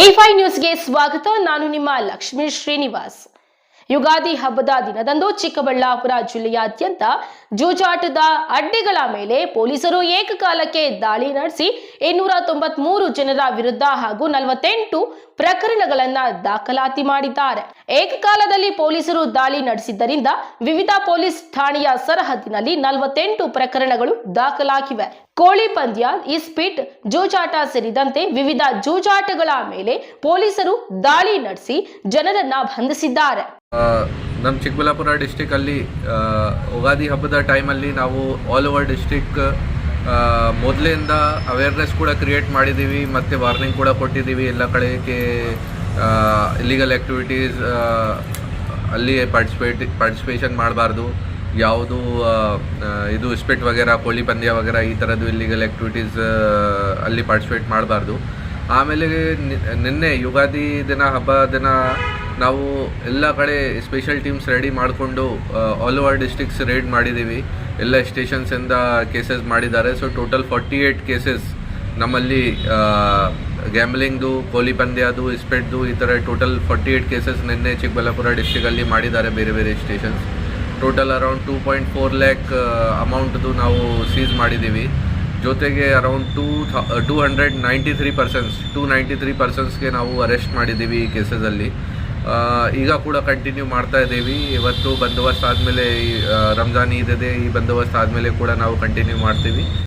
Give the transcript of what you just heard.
ಎಫೈ ನ್ಯೂಸ್ಗೆ ಸ್ವಾಗತ. ನಾನು ನಿಮ್ಮ ಲಕ್ಷ್ಮೀ ಶ್ರೀನಿವಾಸ್. ಯುಗಾದಿ ಹಬ್ಬದ ದಿನದಂದು ಚಿಕ್ಕಬಳ್ಳಾಪುರ ಜಿಲ್ಲೆಯಾದ್ಯಂತ ಜೂಜಾಟದ ಅಡ್ಡೆಗಳ ಮೇಲೆ ಪೊಲೀಸರು ಏಕಕಾಲಕ್ಕೆ ದಾಳಿ ನಡೆಸಿ ಇನ್ನೂರ ತೊಂಬತ್ಮೂರು ಜನರ ವಿರುದ್ಧ ಹಾಗೂ ನಲವತ್ತೆಂಟು ಪ್ರಕರಣಗಳನ್ನ ದಾಖಲಾತಿ ಮಾಡಿದ್ದಾರೆ. ಏಕಕಾಲದಲ್ಲಿ ಪೊಲೀಸರು ದಾಳಿ ನಡೆಸಿದ್ದರಿಂದ ವಿವಿಧ ಪೊಲೀಸ್ ಠಾಣೆಯ ಸರಹದ್ದಿನಲ್ಲಿ ನಲವತ್ತೆಂಟು ಪ್ರಕರಣಗಳು ದಾಖಲಾಗಿವೆ. ಕೋಳಿ ಪಂದ್ಯ ಇಸ್ಪಿಟ್ ಜೂಜಾಟ ಸೇರಿದಂತೆ ವಿವಿಧ ಜೂಜಾಟಗಳ ಮೇಲೆ ಪೊಲೀಸರು ದಾಳಿ ನಡೆಸಿ ಜನರನ್ನ ಬಂಧಿಸಿದ್ದಾರೆ. ನಮ್ಮ ಚಿಕ್ಕಬಳ್ಳಾಪುರ ಡಿಸ್ಟಿಕಲ್ಲಿ ಯುಗಾದಿ ಹಬ್ಬದ ಟೈಮಲ್ಲಿ ನಾವು ಆಲ್ ಓವರ್ ಡಿಸ್ಟಿಕ್ ಮೊದಲಿಂದ ಅವೇರ್ನೆಸ್ ಕೂಡ ಕ್ರಿಯೇಟ್ ಮಾಡಿದ್ದೀವಿ ಮತ್ತು ವಾರ್ನಿಂಗ್ ಕೂಡ ಕೊಟ್ಟಿದ್ದೀವಿ ಎಲ್ಲ ಕಡೆಗೆ ಇಲ್ಲಿಗಲ್ ಆ್ಯಕ್ಟಿವಿಟೀಸ್ ಅಲ್ಲಿ ಪಾರ್ಟಿಸಿಪೇಟ್ ಪಾರ್ಟಿಸಿಪೇಷನ್ ಮಾಡಬಾರ್ದು. ಯಾವುದು ಇದು ಸ್ಪಿಟ್ ವಗೇರ, ಕೋಳಿ ಪಂದ್ಯ ವಗೇರ ಈ ಥರದ್ದು ಇಲ್ಲಿಗಲ್ ಆ್ಯಕ್ಟಿವಿಟೀಸ್ ಅಲ್ಲಿ ಪಾರ್ಟಿಸಿಪೇಟ್ ಮಾಡಬಾರ್ದು. ಆಮೇಲೆ ನಿನ್ನೆ ಯುಗಾದಿ ದಿನ, ಹಬ್ಬ ದಿನ ನಾವು ಎಲ್ಲ ಕಡೆ ಸ್ಪೆಷಲ್ ಟೀಮ್ಸ್ ರೆಡಿ ಮಾಡಿಕೊಂಡು ಆಲ್ ಓವರ್ ಡಿಸ್ಟಿಕ್ಸ್ ರೇಡ್ ಮಾಡಿದ್ದೀವಿ ಎಲ್ಲ ಸ್ಟೇಷನ್ಸಿಂದ ಕೇಸಸ್ ಮಾಡಿದ್ದಾರೆ. So total forty eight cases ನಮ್ಮಲ್ಲಿ ಗ್ಯಾಮ್ಲಿಂಗ್ದು ಕೋಲಿ ಪಂದ್ಯದು ಇಸ್ಪೆಟ್ದು ಈ ಥರ ಟೋಟಲ್ ಫಾರ್ಟಿ ಏಯ್ಟ್ ಕೇಸಸ್ ನಿನ್ನೆ ಚಿಕ್ಕಬಳ್ಳಾಪುರ ಡಿಸ್ಟಿಕಲ್ಲಿ ಮಾಡಿದ್ದಾರೆ ಬೇರೆ ಬೇರೆ stations total around two point four lakh ಅಮೌಂಟ್ದು ನಾವು ಸೀಸ್ ಮಾಡಿದ್ದೀವಿ ಜೊತೆಗೆ around two two hundred ninety three persons two ninety three ಪರ್ಸನ್ಸ್ಗೆ ನಾವು ಅರೆಸ್ಟ್ ಮಾಡಿದ್ದೀವಿ ಈ ಕೇಸಸಲ್ಲಿ ಈಗ ಕೂಡ ಕಂಟಿನ್ಯೂ ಮಾಡ್ತಾ ಇದ್ದೀವಿ ಇವತ್ತು ಬಂದೋಬಸ್ತ್ ಆದಮೇಲೆ ರಂಜಾನ್ ಈದ್ ಇದೆ, ಈ ಬಂದೋಬಸ್ತ್ ಆದಮೇಲೆ ಕೂಡ ನಾವು ಕಂಟಿನ್ಯೂ ಮಾಡ್ತೀವಿ.